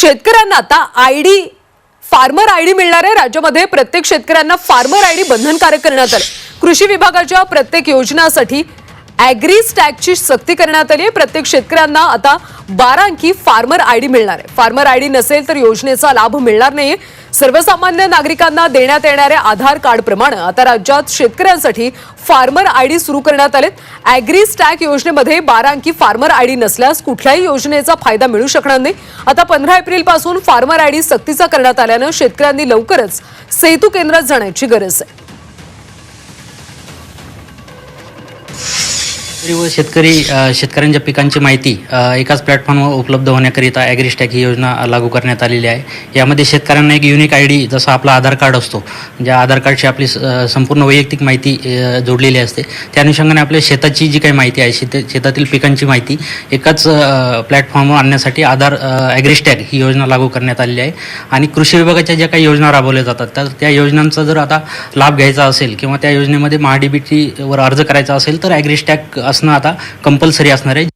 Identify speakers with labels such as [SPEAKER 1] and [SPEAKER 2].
[SPEAKER 1] शेतकऱ्यांना आता I D farmer I D मिळणार आहे. राज्यामध्ये प्रत्येक शेतकऱ्यांना फार्मर आय डी बंधनकारक करण्यात आलं कृषी विभागाच्या प्रत्येक योजनासाठी अॅग्री स्टॅगची सक्ती करण्यात आली आहे. प्रत्येक शेतकऱ्यांना आता बारा अंकी फार्मर आयडी मिळणार आहे. फार्मर आयडी नसेल तर योजनेचा लाभ मिळणार नाहीये. सर्वसामान्य नागरिकांना देण्यात येणाऱ्या आधार कार्डप्रमाणे आता राज्यात शेतकऱ्यांसाठी फार्मर आयडी सुरू करण्यात आलेत. ॲग्री स्टॅक योजनेमध्ये बारा अंकी फार्मर आयडी नसल्यास कुठल्याही योजनेचा फायदा मिळू शकणार नाही. आता पंधरा एप्रिलपासून फार्मर फार्मर आयडी सक्तीचा करण्यात आल्यानं शेतकऱ्यांनी लवकरच सेतू केंद्रात जाण्याची गरज आहे.
[SPEAKER 2] व शेतकरी शेतकऱ्यांच्या पिकांची माहिती एकाच प्लॅटफॉर्मवर उपलब्ध होण्याकरिता ॲग्रिस्टॅक ही योजना लागू करण्यात आलेली आहे. यामध्ये शेतकऱ्यांना एक युनिक आय डी जसा आपला आधार कार्ड असतो ज्या आधार कार्डची आपली स- संपूर्ण वैयक्तिक माहिती जोडलेली असते. त्या अनुषंगाने आपल्या शेताची जी काही माहिती आहे शेत शेतातील पिकांची माहिती एकाच प्लॅटफॉर्मवर आणण्यासाठी आधार ॲग्रिस्टॅक ही योजना लागू करण्यात आलेली आहे. आणि कृषी विभागाच्या ज्या काही योजना राबवल्या जातात तर त्या योजनांचा जर आता लाभ घ्यायचा असेल किंवा त्या योजनेमध्ये महाडीबीटीवर अर्ज करायचा असेल तर ॲग्रिस्टॅक असणं आता कंपल्सरी असणार आहे.